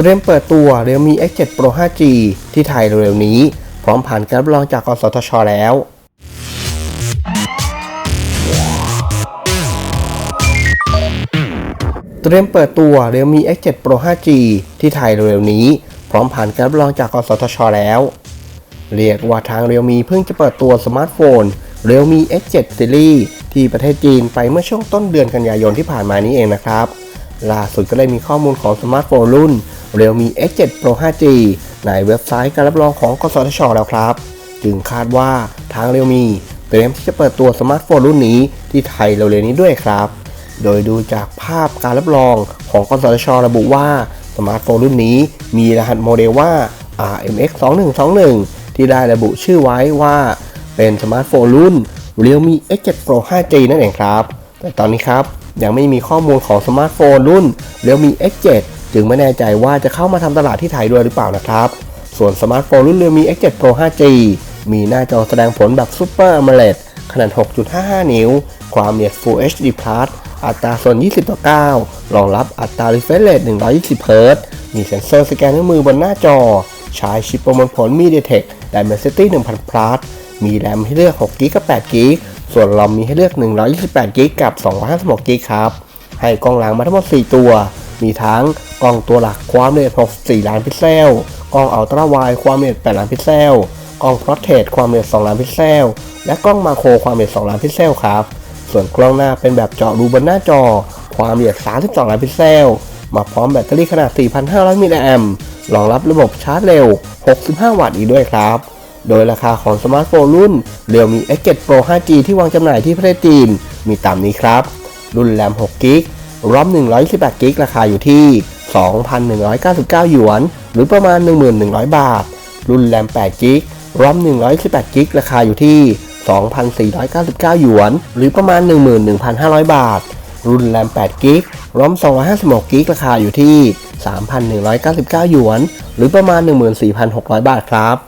เตรียมเปิดตัว Realme X7 Pro 5G ที่ไทยเร็วๆนี้ พร้อมผ่านการรับรองจากกสทช แล้ว เตรียมเปิดตัว Realme X7 Pro 5G ที่ไทยเร็วๆนี้ พร้อมผ่านการรับรองจากกสทช แล้ว เรียกว่าทาง Realme เพิ่งจะเปิดตัวสมาร์ทโฟน Realme X7 Series ที่ประเทศจีนไปเมื่อช่วงต้นเดือนกันยายนที่ผ่านมานี้เองนะครับล่าสุดก็ได้มีข้อมูลของสมาร์ทโฟนรุ่น Realme X7 Pro 5G ในเว็บไซต์การรับรองของกสทช แล้วครับ จึงคาดว่าทาง Realme เตรียมที่จะเปิดตัวสมาร์ทโฟนรุ่นนี้ที่ไทยเร็วๆนี้ด้วยครับ โดยดูจากภาพการรับรองของกสทช ระบุว่าสมาร์ทโฟนรุ่นนี้มีรหัสโมเดลว่า RMX 2121ที่ได้ระบุชื่อไว้ว่า เป็นสมาร์ทโฟนรุ่น Realme X7 Pro 5G นั่นเองครับ แต่ตอนนี้ครับยังไม่มีข้อมูลของสมาร์ทโฟนรุ่น Realme X7 จึงไม่แน่ใจว่าจะเข้ามาทำตลาดที่ไทยด้วยหรือเปล่านะครับ ส่วนสมาร์ทโฟนรุ่น Realme X7 Pro 5G มีหน้าจอแสดงผลแบบ Super AMOLED ขนาด 6.55 นิ้ว ความละเอียด Full HD Plus อัตราส่วน 20 ต่อ 9 รองรับอัตรา refresh rate 120เฮิรตซ์มีเซ็นเซอร์สแกนนิ้วมือบนหน้าจอ ใช้ชิปประมวลผล MediaTek Dimensity 1000 Plus มีแรมให้เลือก 6 g b กับ8 g b ส่วนรอมมีให้เลือก 128 g b กับ 256 g b ครับ ให้กล้องหลังมาทั้งหมด 4 ตัว มีทั้ง กล้องตัวหลักความละเอียด 64 ล้านพิกเซล กล้องอัลตร้าไวด์ความละเอียด 8 ล้านพิกเซล กล้อง Portrait ความละเอียด 2 ล้านพิกเซล และกล้องมาโครความละเอียด 2 ล้านพิกเซลครับ ส่วนกล้องหน้าเป็นแบบเจาะรูบนหน้าจอ ความละเอียด 32 ล้านพิกเซล มาพร้อมแบตเตอรี่ขนาด 4,500 มิลลิแอมรองรับระบบชาร์จเร็ว 65 วัตต์อีกด้วยครับ โดยราคาของสมาร์ทโฟนรุ่น Realme X7 Pro 5G ที่วางจำหน่ายที่ประเทศจีน มีตามนี้ครับ รุ่นแรม6 g b รอม128 g b ราคาอยู่ที่ 2,199 หยวน หรือประมาณ 1,100 บาท รุ่นแรม8 g b รอม128 g b ราคาอยู่ที่ 2,499 หยวน หรือประมาณ 11,500 บาท รุ่นแรม8 g b รอม256 g b ราคาอยู่ที่ 3,199 หยวน หรือประมาณ 14,600 บาทครับ